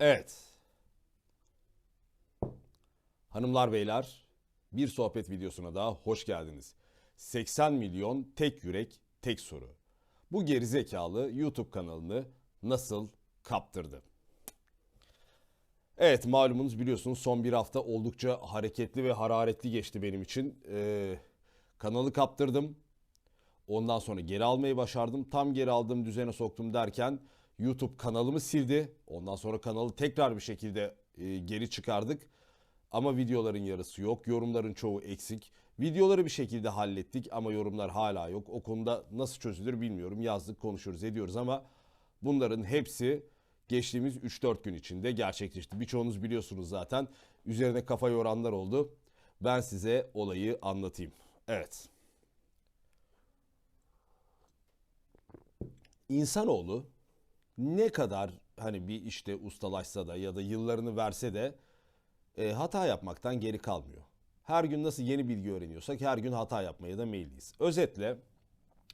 Evet. Hanımlar beyler bir sohbet videosuna daha hoş geldiniz. 80 milyon tek yürek tek soru. Bu gerizekalı YouTube kanalını nasıl kaptırdı? Evet malumunuz biliyorsunuz son bir hafta oldukça hareketli ve hararetli geçti benim için. Ee, kanalı kaptırdım. Ondan sonra geri almayı başardım. Tam geri aldığım düzene soktum derken YouTube kanalımı sildi. Ondan sonra kanalı tekrar bir şekilde e, geri çıkardık. Ama videoların yarısı yok. Yorumların çoğu eksik. Videoları bir şekilde hallettik ama yorumlar hala yok. O konuda nasıl çözülür bilmiyorum. Yazdık, konuşuyoruz, ediyoruz ama bunların hepsi geçtiğimiz 3-4 gün içinde gerçekleşti. Birçoğunuz biliyorsunuz zaten. Üzerine kafa yoranlar oldu. Ben size olayı anlatayım. Evet. İnsanoğlu ne kadar hani bir işte ustalaşsa da ya da yıllarını verse de e, hata yapmaktan geri kalmıyor. Her gün nasıl yeni bilgi öğreniyorsak her gün hata yapmaya da meyilliyiz. Özetle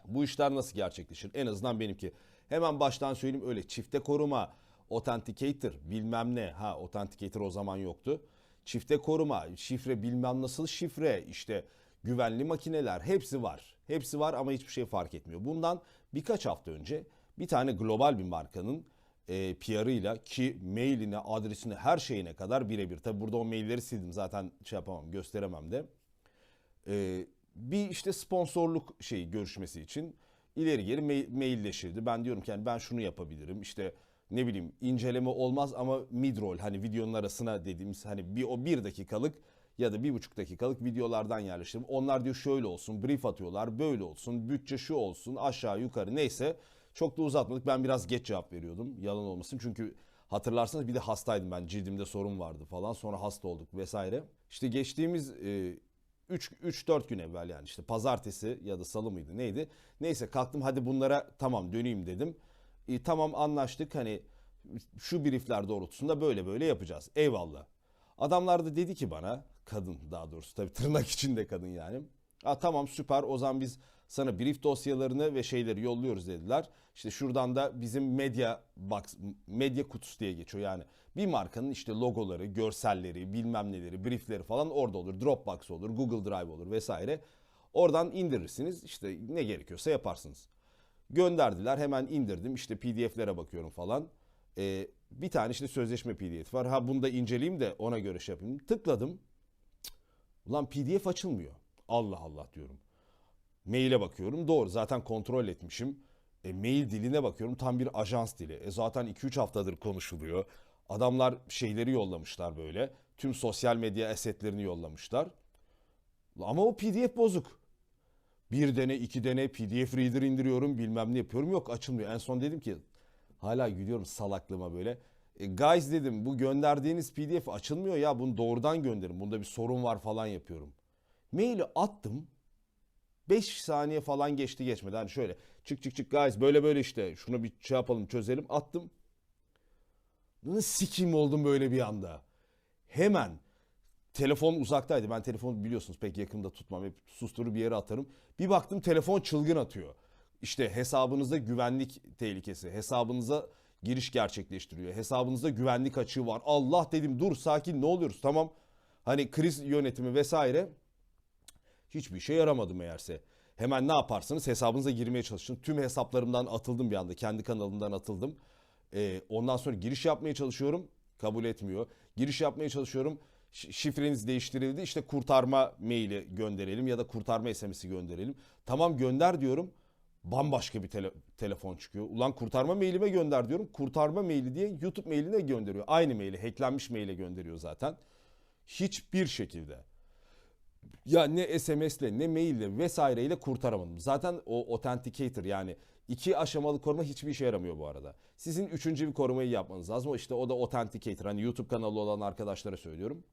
bu işler nasıl gerçekleşir? En azından benimki. Hemen baştan söyleyeyim öyle çifte koruma, authenticator bilmem ne. Ha authenticator o zaman yoktu. Çifte koruma, şifre bilmem nasıl şifre işte güvenli makineler hepsi var. Hepsi var ama hiçbir şey fark etmiyor. Bundan birkaç hafta önce bir tane global bir markanın e, PR'ıyla ki mailine, adresine, her şeyine kadar birebir. Tabi burada o mailleri sildim zaten şey yapamam, gösteremem de. E, bir işte sponsorluk şeyi görüşmesi için ileri geri mail, mailleşildi. Ben diyorum ki yani ben şunu yapabilirim. İşte ne bileyim inceleme olmaz ama midroll hani videonun arasına dediğimiz hani bir o bir dakikalık ya da bir buçuk dakikalık videolardan yerleştirim. Onlar diyor şöyle olsun, brief atıyorlar, böyle olsun, bütçe şu olsun, aşağı yukarı neyse. Çok da uzatmadık. Ben biraz geç cevap veriyordum. Yalan olmasın. Çünkü hatırlarsanız bir de hastaydım ben. Cildimde sorun vardı falan. Sonra hasta olduk vesaire. İşte geçtiğimiz e, 3-4 gün evvel yani işte pazartesi ya da salı mıydı neydi? Neyse kalktım hadi bunlara tamam döneyim dedim. E, tamam anlaştık hani şu briefler doğrultusunda böyle böyle yapacağız. Eyvallah. Adamlar da dedi ki bana kadın daha doğrusu tabii tırnak içinde kadın yani. Aa, tamam süper o zaman biz sana brief dosyalarını ve şeyleri yolluyoruz dediler. İşte şuradan da bizim medya box, medya kutusu diye geçiyor yani. Bir markanın işte logoları, görselleri, bilmem neleri, briefleri falan orada olur. Dropbox olur, Google Drive olur vesaire. Oradan indirirsiniz işte ne gerekiyorsa yaparsınız. Gönderdiler hemen indirdim işte pdf'lere bakıyorum falan. Ee, bir tane işte sözleşme pdf var. Ha bunu da inceleyeyim de ona göre şey yapayım. Tıkladım. Ulan pdf açılmıyor. Allah Allah diyorum. Maile bakıyorum. Doğru zaten kontrol etmişim. E, mail diline bakıyorum tam bir ajans dili. E, zaten 2-3 haftadır konuşuluyor. Adamlar şeyleri yollamışlar böyle. Tüm sosyal medya esetlerini yollamışlar. Ama o pdf bozuk. Bir dene iki dene pdf reader indiriyorum bilmem ne yapıyorum. Yok açılmıyor. En son dedim ki hala gülüyorum salaklığıma böyle. E, guys dedim bu gönderdiğiniz pdf açılmıyor ya bunu doğrudan gönderin. Bunda bir sorun var falan yapıyorum. Maili attım. 5 saniye falan geçti geçmedi. Hani şöyle çık çık çık guys böyle böyle işte şunu bir şey yapalım çözelim attım. Nasıl sikim oldum böyle bir anda. Hemen telefon uzaktaydı. Ben telefonu biliyorsunuz pek yakında tutmam. Hep susturur bir yere atarım. Bir baktım telefon çılgın atıyor. İşte hesabınızda güvenlik tehlikesi. Hesabınıza giriş gerçekleştiriyor. Hesabınızda güvenlik açığı var. Allah dedim dur sakin ne oluyoruz tamam. Hani kriz yönetimi vesaire hiçbir şey yaramadı meğerse. Hemen ne yaparsınız? Hesabınıza girmeye çalışın. Tüm hesaplarımdan atıldım bir anda. Kendi kanalımdan atıldım. Ee, ondan sonra giriş yapmaya çalışıyorum. Kabul etmiyor. Giriş yapmaya çalışıyorum. Ş- Şifreniz değiştirildi. İşte kurtarma maili gönderelim ya da kurtarma SMS'i gönderelim. Tamam gönder diyorum. Bambaşka bir tele- telefon çıkıyor. Ulan kurtarma mailime gönder diyorum. Kurtarma maili diye YouTube mailine gönderiyor. Aynı maili, hacklenmiş maile gönderiyor zaten. Hiçbir şekilde ya ne SMS'le ne maille vesaireyle kurtaramadım. Zaten o authenticator yani iki aşamalı koruma hiçbir işe yaramıyor bu arada. Sizin üçüncü bir korumayı yapmanız lazım. İşte o da authenticator. Hani YouTube kanalı olan arkadaşlara söylüyorum.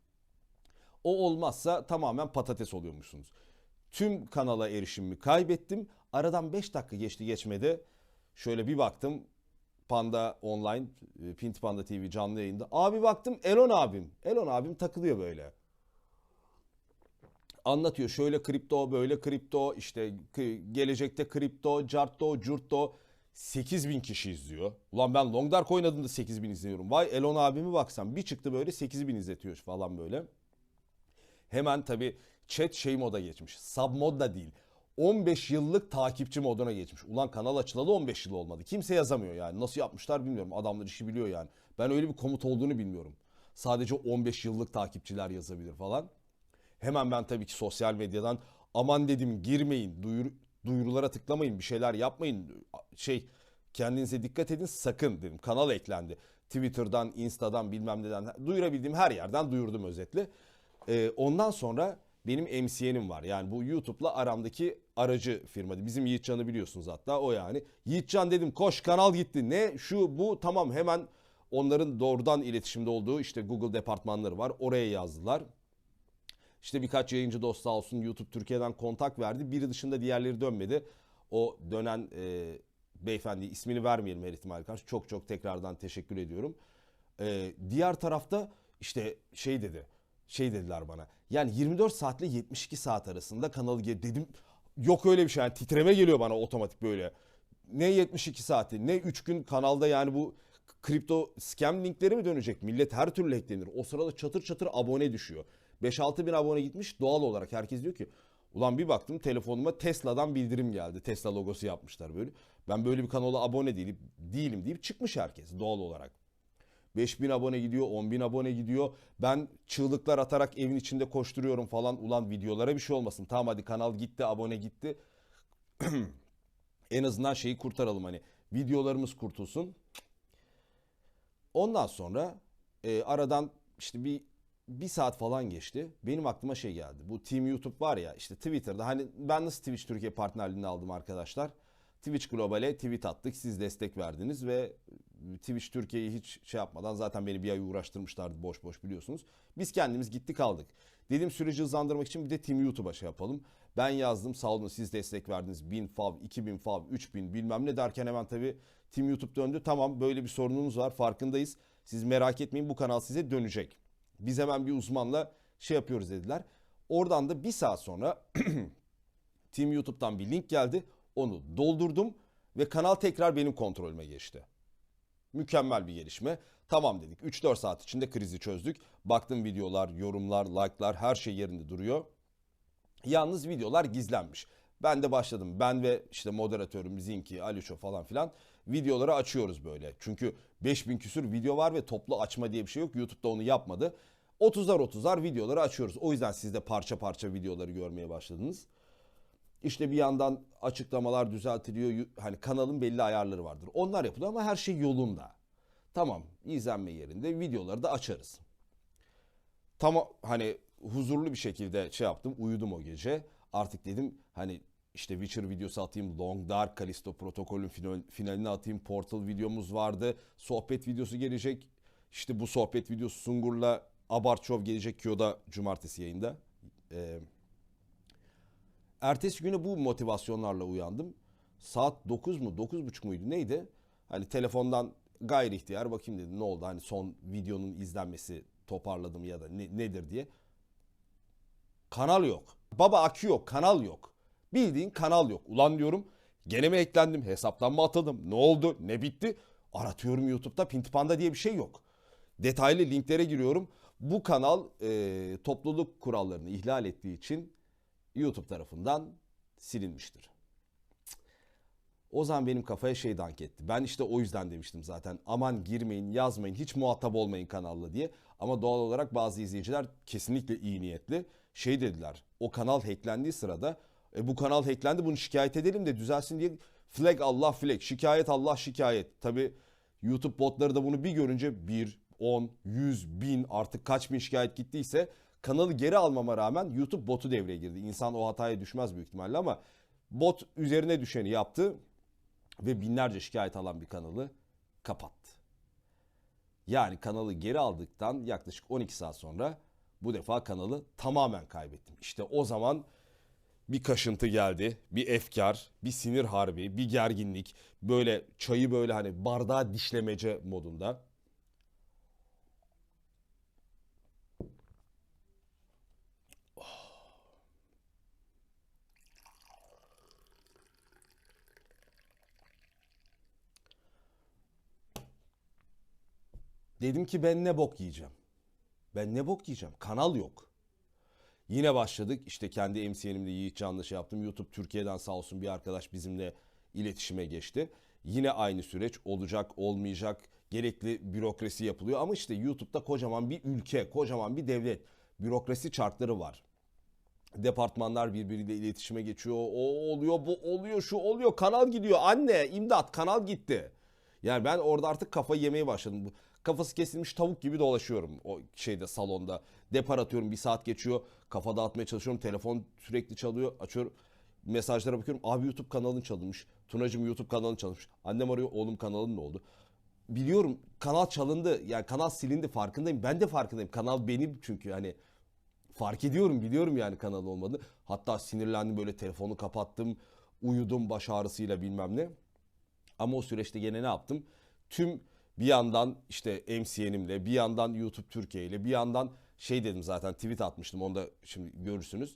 O olmazsa tamamen patates oluyormuşsunuz. Tüm kanala erişimimi kaybettim. Aradan 5 dakika geçti geçmedi. Şöyle bir baktım Panda Online, e, Pint Panda TV canlı yayında. Abi baktım Elon abim. Elon abim takılıyor böyle anlatıyor. Şöyle kripto, böyle kripto, işte gelecekte kripto, cartto, curtto. 8000 kişi izliyor. Ulan ben Long Dark oynadığımda 8000 izliyorum. Vay Elon abimi baksam bir çıktı böyle 8000 izletiyor falan böyle. Hemen tabii chat şey moda geçmiş. Sub mod da değil. 15 yıllık takipçi moduna geçmiş. Ulan kanal açılalı 15 yıl olmadı. Kimse yazamıyor yani. Nasıl yapmışlar bilmiyorum. Adamlar işi biliyor yani. Ben öyle bir komut olduğunu bilmiyorum. Sadece 15 yıllık takipçiler yazabilir falan. Hemen ben tabii ki sosyal medyadan aman dedim girmeyin, duyur, duyurulara tıklamayın, bir şeyler yapmayın. Şey kendinize dikkat edin sakın dedim. Kanal eklendi. Twitter'dan, Insta'dan bilmem neden duyurabildiğim her yerden duyurdum özetle. Ee, ondan sonra benim MCN'im var. Yani bu YouTube'la aramdaki aracı firma. Bizim Yiğitcan'ı biliyorsunuz hatta o yani. Yiğitcan dedim koş kanal gitti. Ne şu bu tamam hemen onların doğrudan iletişimde olduğu işte Google departmanları var. Oraya yazdılar. İşte birkaç yayıncı dost sağ olsun YouTube Türkiye'den kontak verdi. Biri dışında diğerleri dönmedi. O dönen e, beyefendi ismini vermeyelim her ihtimal karşı. Çok çok tekrardan teşekkür ediyorum. E, diğer tarafta işte şey dedi. Şey dediler bana. Yani 24 saatle 72 saat arasında kanalı dedim. Yok öyle bir şey. Yani titreme geliyor bana otomatik böyle. Ne 72 saati ne 3 gün kanalda yani bu kripto scam linkleri mi dönecek? Millet her türlü hacklenir. O sırada çatır çatır abone düşüyor. 5-6 bin abone gitmiş doğal olarak herkes diyor ki ulan bir baktım telefonuma Tesla'dan bildirim geldi. Tesla logosu yapmışlar böyle. Ben böyle bir kanala abone değilim, değilim deyip çıkmış herkes doğal olarak. 5000 abone gidiyor, 10.000 abone gidiyor. Ben çığlıklar atarak evin içinde koşturuyorum falan. Ulan videolara bir şey olmasın. Tamam hadi kanal gitti, abone gitti. en azından şeyi kurtaralım hani. Videolarımız kurtulsun. Ondan sonra e, aradan işte bir bir saat falan geçti. Benim aklıma şey geldi. Bu Team YouTube var ya işte Twitter'da hani ben nasıl Twitch Türkiye partnerliğini aldım arkadaşlar. Twitch Global'e tweet attık. Siz destek verdiniz ve Twitch Türkiye'yi hiç şey yapmadan zaten beni bir ay uğraştırmışlardı boş boş biliyorsunuz. Biz kendimiz gittik aldık. Dedim süreci hızlandırmak için bir de Team YouTube'a şey yapalım. Ben yazdım sağ olun siz destek verdiniz. 1000 fav, 2000 fav, 3000 bilmem ne derken hemen tabii Team YouTube döndü. Tamam böyle bir sorunumuz var farkındayız. Siz merak etmeyin bu kanal size dönecek. Biz hemen bir uzmanla şey yapıyoruz dediler. Oradan da bir saat sonra Team YouTube'dan bir link geldi. Onu doldurdum ve kanal tekrar benim kontrolüme geçti. Mükemmel bir gelişme. Tamam dedik. 3-4 saat içinde krizi çözdük. Baktım videolar, yorumlar, like'lar her şey yerinde duruyor. Yalnız videolar gizlenmiş. Ben de başladım. Ben ve işte moderatörüm Zinki, Alişo falan filan videoları açıyoruz böyle. Çünkü 5000 küsür video var ve toplu açma diye bir şey yok. YouTube'da onu yapmadı. 30'lar 30'lar videoları açıyoruz. O yüzden siz de parça parça videoları görmeye başladınız. İşte bir yandan açıklamalar düzeltiliyor. Hani kanalın belli ayarları vardır. Onlar yapılıyor ama her şey yolunda. Tamam izlenme yerinde videoları da açarız. Tamam hani huzurlu bir şekilde şey yaptım uyudum o gece. Artık dedim hani işte Witcher videosu atayım, Long Dark, Callisto Protokol'ün final, finalini atayım, Portal videomuz vardı, sohbet videosu gelecek. İşte bu sohbet videosu Sungur'la Abarçov gelecek Kyo'da cumartesi yayında. Ee, ertesi güne bu motivasyonlarla uyandım. Saat 9 mu 9.30 muydu neydi? Hani telefondan gayri ihtiyar bakayım dedim ne oldu hani son videonun izlenmesi toparladım ya da ne, nedir diye. Kanal yok. Baba akü yok kanal yok. Bildiğin kanal yok. Ulan diyorum gene mi eklendim hesaptan mı atıldım ne oldu ne bitti? Aratıyorum YouTube'da Pintipanda diye bir şey yok. Detaylı linklere giriyorum. Bu kanal e, topluluk kurallarını ihlal ettiği için YouTube tarafından silinmiştir. O zaman benim kafaya şey dank etti. Ben işte o yüzden demiştim zaten. Aman girmeyin, yazmayın, hiç muhatap olmayın kanalla diye. Ama doğal olarak bazı izleyiciler kesinlikle iyi niyetli. Şey dediler. O kanal hacklendiği sırada e, bu kanal hacklendi bunu şikayet edelim de düzelsin diye flag Allah flag, şikayet Allah şikayet. Tabi YouTube botları da bunu bir görünce 1, 10, 100, 1000 artık kaç bin şikayet gittiyse kanalı geri almama rağmen YouTube botu devreye girdi. İnsan o hataya düşmez büyük ihtimalle ama bot üzerine düşeni yaptı ve binlerce şikayet alan bir kanalı kapattı. Yani kanalı geri aldıktan yaklaşık 12 saat sonra bu defa kanalı tamamen kaybettim. İşte o zaman bir kaşıntı geldi, bir efkar, bir sinir harbi, bir gerginlik. Böyle çayı böyle hani bardağa dişlemece modunda. Dedim ki ben ne bok yiyeceğim? Ben ne bok yiyeceğim? Kanal yok. Yine başladık. İşte kendi MCN'imde Yiğit Can'la şey yaptım. YouTube Türkiye'den sağ olsun bir arkadaş bizimle iletişime geçti. Yine aynı süreç olacak, olmayacak. Gerekli bürokrasi yapılıyor. Ama işte YouTube'da kocaman bir ülke, kocaman bir devlet. Bürokrasi çarkları var. Departmanlar birbiriyle iletişime geçiyor. O oluyor, bu oluyor, şu oluyor. Kanal gidiyor. Anne, imdat, kanal gitti. Yani ben orada artık kafayı yemeye başladım. Kafası kesilmiş tavuk gibi dolaşıyorum o şeyde salonda. Depar atıyorum bir saat geçiyor. Kafa dağıtmaya çalışıyorum. Telefon sürekli çalıyor. Açıyorum. Mesajlara bakıyorum. Abi YouTube kanalın çalınmış. Tunacım YouTube kanalın çalınmış. Annem arıyor. Oğlum kanalın ne oldu? Biliyorum kanal çalındı. Yani kanal silindi farkındayım. Ben de farkındayım. Kanal benim çünkü hani fark ediyorum biliyorum yani kanal olmadı. Hatta sinirlendim böyle telefonu kapattım. Uyudum baş ağrısıyla bilmem ne. Ama o süreçte gene ne yaptım? Tüm bir yandan işte MCN'imle, bir yandan YouTube Türkiye ile, bir yandan şey dedim zaten tweet atmıştım onu da şimdi görürsünüz.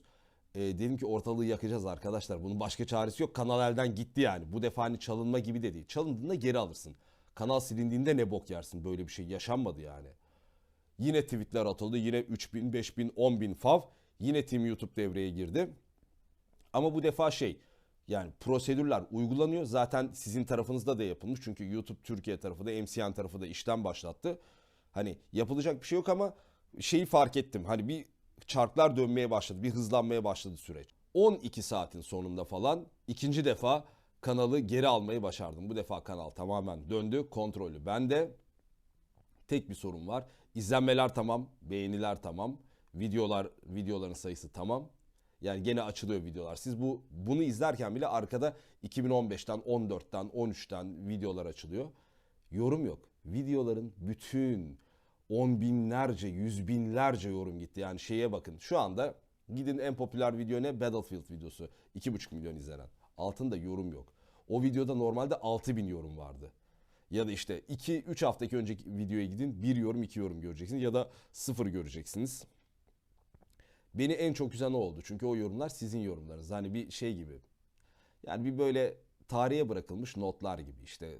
Ee, dedim ki ortalığı yakacağız arkadaşlar. Bunun başka çaresi yok. Kanal elden gitti yani. Bu defa hani çalınma gibi de değil. Çalındığında geri alırsın. Kanal silindiğinde ne bok yersin. Böyle bir şey yaşanmadı yani. Yine tweetler atıldı. Yine 3000, 5000, 10000 fav. Yine Team YouTube devreye girdi. Ama bu defa şey yani prosedürler uygulanıyor. Zaten sizin tarafınızda da yapılmış. Çünkü YouTube Türkiye tarafı da MCN tarafı da işten başlattı. Hani yapılacak bir şey yok ama şeyi fark ettim. Hani bir çarklar dönmeye başladı. Bir hızlanmaya başladı süreç. 12 saatin sonunda falan ikinci defa kanalı geri almayı başardım. Bu defa kanal tamamen döndü. Kontrolü bende. Tek bir sorun var. İzlenmeler tamam, beğeniler tamam, videolar videoların sayısı tamam. Yani gene açılıyor videolar. Siz bu bunu izlerken bile arkada 2015'ten, 14'ten, 13'ten videolar açılıyor. Yorum yok. Videoların bütün on binlerce, yüz binlerce yorum gitti. Yani şeye bakın. Şu anda gidin en popüler video ne? Battlefield videosu. 2,5 milyon izlenen. Altında yorum yok. O videoda normalde 6 bin yorum vardı. Ya da işte 2-3 haftaki önceki videoya gidin. Bir yorum, iki yorum göreceksiniz. Ya da sıfır göreceksiniz. Beni en çok üzen o oldu. Çünkü o yorumlar sizin yorumlarınız. Hani bir şey gibi. Yani bir böyle tarihe bırakılmış notlar gibi. İşte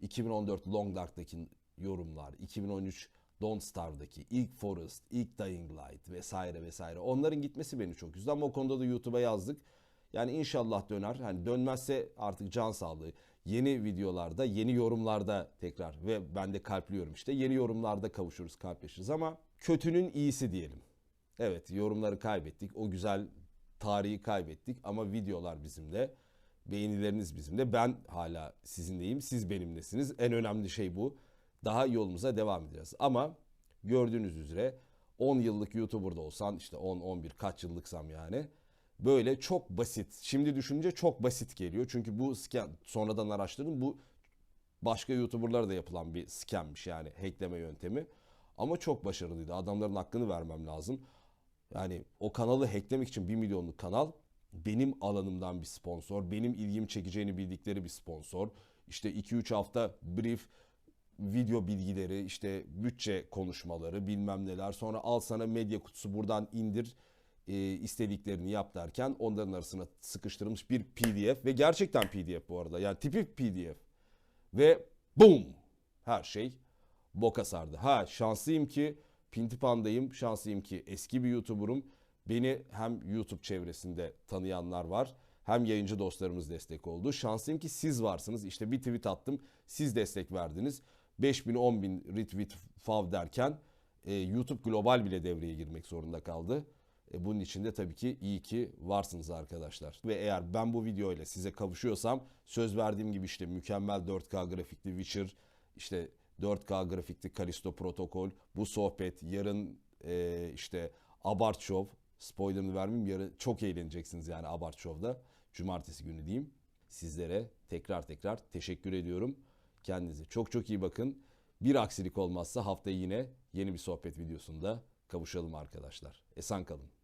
2014 Long Dark'taki yorumlar, 2013 Don't Starve'daki ilk Forest, ilk Dying Light vesaire vesaire. Onların gitmesi beni çok üzdü ama o konuda da YouTube'a yazdık. Yani inşallah döner. Hani dönmezse artık can sağlığı. Yeni videolarda, yeni yorumlarda tekrar ve ben de kalpliyorum işte. Yeni yorumlarda kavuşuruz, kalpleşiriz ama kötünün iyisi diyelim. Evet yorumları kaybettik. O güzel tarihi kaybettik ama videolar bizimle. Beğenileriniz bizimle. Ben hala sizinleyim. Siz benimlesiniz. En önemli şey bu. Daha yolumuza devam edeceğiz. Ama gördüğünüz üzere 10 yıllık YouTuber'da olsan işte 10-11 kaç yıllıksam yani böyle çok basit. Şimdi düşününce çok basit geliyor. Çünkü bu scam sonradan araştırdım. Bu başka YouTuber'lara da yapılan bir scammiş yani hackleme yöntemi. Ama çok başarılıydı. Adamların hakkını vermem lazım. Yani o kanalı hacklemek için 1 milyonluk kanal benim alanımdan bir sponsor. Benim ilgimi çekeceğini bildikleri bir sponsor. İşte 2-3 hafta brief video bilgileri, işte bütçe konuşmaları, bilmem neler. Sonra al sana medya kutusu buradan indir e, istediklerini yap derken onların arasına sıkıştırılmış bir PDF ve gerçekten PDF bu arada. Yani tipi PDF. Ve boom her şey boka sardı. Ha şanslıyım ki Pintipanda'yım. Şanslıyım ki eski bir YouTuber'um. Beni hem YouTube çevresinde tanıyanlar var. Hem yayıncı dostlarımız destek oldu. Şanslıyım ki siz varsınız. İşte bir tweet attım. Siz destek verdiniz. 5000 10000 retweet fav derken e, YouTube global bile devreye girmek zorunda kaldı. E, bunun için de tabii ki iyi ki varsınız arkadaşlar. Ve eğer ben bu videoyla size kavuşuyorsam söz verdiğim gibi işte mükemmel 4K grafikli Witcher, işte 4K grafikli Kalisto protokol, bu sohbet, yarın e, işte Abart Show, spoilerını vermeyeyim yarın çok eğleneceksiniz yani Abart Show'da. Cumartesi günü diyeyim. Sizlere tekrar tekrar teşekkür ediyorum. Kendinize çok çok iyi bakın. Bir aksilik olmazsa haftaya yine yeni bir sohbet videosunda kavuşalım arkadaşlar. Esen kalın.